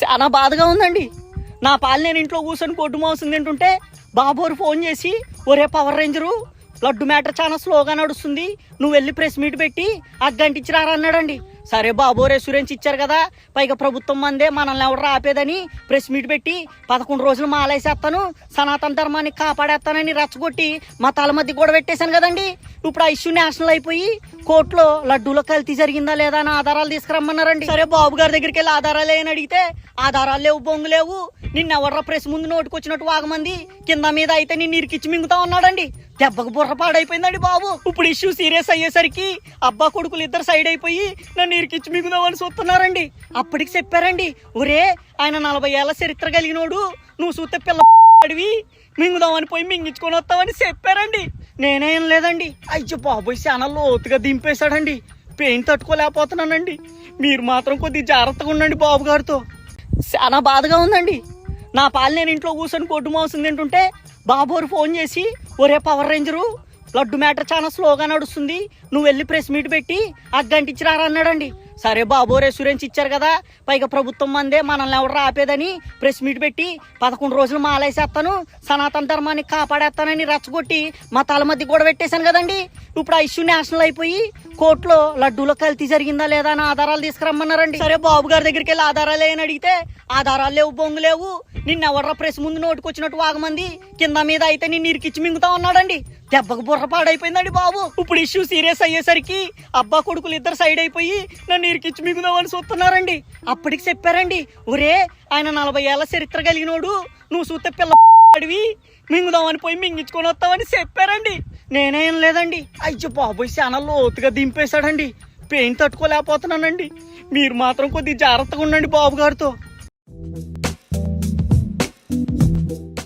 చాలా బాధగా ఉందండి. నా పాలు నేను ఇంట్లో కూర్చొని కొట్టు మాంసం తింటుంటే బాబోరు ఫోన్ చేసి ఒరే పవర్ రేంజరు లడ్డు మ్యాటర్ చాలా స్లోగా నడుస్తుంది. నువ్వు వెళ్ళి ప్రెస్ మీట్ పెట్టి అగ్గంటించి రారా అన్నాడండి. సరే బాబో రెస్యూరెన్స్ ఇచ్చారు కదా. పైగా ప్రభుత్వం మందే మనల్ని ఎవరు ఆపేదని ప్రెస్ మీట్ పెట్టి పదకొండు రోజులు మాలేసేస్తాను సనాతన ధర్మాన్ని కాపాడేస్తానని రచ్చగొట్టి మా తల మధ్య కూడా పెట్టేశాను కదండి. ఇప్పుడు ఆ ఇష్యూ నేషనల్ అయిపోయి కోర్టులో లడ్డూలో కల్తీ జరిగిందా లేదా అని ఆధారాలు తీసుకురమ్మన్నారండి. సరే బాబు గారి దగ్గరికి వెళ్ళి ఆధారాలు ఏమని అడిగితే ఆధారాలు లేవు బొంగు లేవు. నిన్న ఎవర్రా ప్రెస్ ముందు నోటుకొచ్చినట్టు వాగమంది. కింద మీద అయితే నిన్ను ఇరికిచ్చి మింగుతా ఉన్నాడండి. దెబ్బకు బుర్ర పాడైపోయిందండి బాబు. ఇప్పుడు ఇష్యూ సీరియస్ అయ్యేసరికి అబ్బా కొడుకులు ఇద్దరు సైడ్ అయిపోయి నన్ను ఇరికిచ్చి మిగుదామని చూస్తున్నారండి. అప్పటికి చెప్పారండి ఒరే ఆయన నలభై ఏళ్ళ చరిత్ర కలిగినోడు నువ్వు చూస్తే పిల్ల అడివి మింగుదామని పోయి మింగించుకొని వస్తామని చెప్పారండి. నేనేం లేదండి. అయ్యో బాబోయ్ చాలా లోతుగా దింపేశాడండి. పెయిన్ తట్టుకోలేకపోతున్నానండి. మీరు మాత్రం కొద్దిగా జాగ్రత్తగా ఉండండి బాబు గారితో. చాలా బాధగా ఉందండి. నా పాలు నేను ఇంట్లో కూర్చొని కొట్టు మాంసం తింటుంటే బాబోరు ఫోన్ చేసి ఒరే పవర్ రేంజరు లడ్డు మ్యాటర్ చాలా స్లోగా నడుస్తుంది. నువ్వు వెళ్ళి ప్రెస్ మీట్ పెట్టి అగ్గంటించి రారా అన్నాడండి. సరే బాబో రెస్యూరెన్స్ ఇచ్చారు కదా పైగా ప్రభుత్వం మందే మనల్ని ఎవరు ఆపేదని ప్రెస్ మీట్ పెట్టి పదకొండు రోజులు మాలేసేస్తాను సనాతన ధర్మాన్ని కాపాడేస్తానని రెచ్చగొట్టి మా తల మధ్య కూడా పెట్టేశాను కదండి. ఇప్పుడు ఆ ఇష్యూ నేషనల్ అయిపోయి కోర్టులో లడ్డూలో కల్తీ జరిగిందా లేదా అని ఆధారాలు తీసుకురమ్మన్నారండి. సరే బాబు గారి దగ్గరికి వెళ్ళి ఆధారాలు ఏమని అడిగితే ఆధారాలు లేవు బొంగు లేవు. నిన్న ఎవర్రా ప్రెస్ ముందు నోటుకొచ్చినట్టు వాగమంది. కింద మీద అయితే నిన్ను ఇరికిచ్చి మింగుతా ఉన్నాడండి. దెబ్బకు బుర్ర పాడైపోయిందండి బాబు. ఇప్పుడు ఇష్యూ సీరియస్ అయ్యేసరికి అబ్బా కొడుకులు ఇద్దరు సైడ్ అయిపోయి నన్ను ఇరికిచ్చి మింగుదామని చూస్తున్నారండి. అప్పటికి చెప్పారండి ఒరే ఆయన నలభై ఏళ్ళ చరిత్ర కలిగినోడు. నువ్వు చూస్తే పిల్ల అడివి మింగుదామని పోయి మింగించుకొని వస్తామని చెప్పారండి. నేనేం లేదండి. అయ్యో బాబోయ్ చాలా లోతుగా దింపేశాడండి. పెయిన్ తట్టుకోలేకపోతున్నానండి. మీరు మాత్రం కొద్దిగా జాగ్రత్తగా ఉండండి బాబు గారితో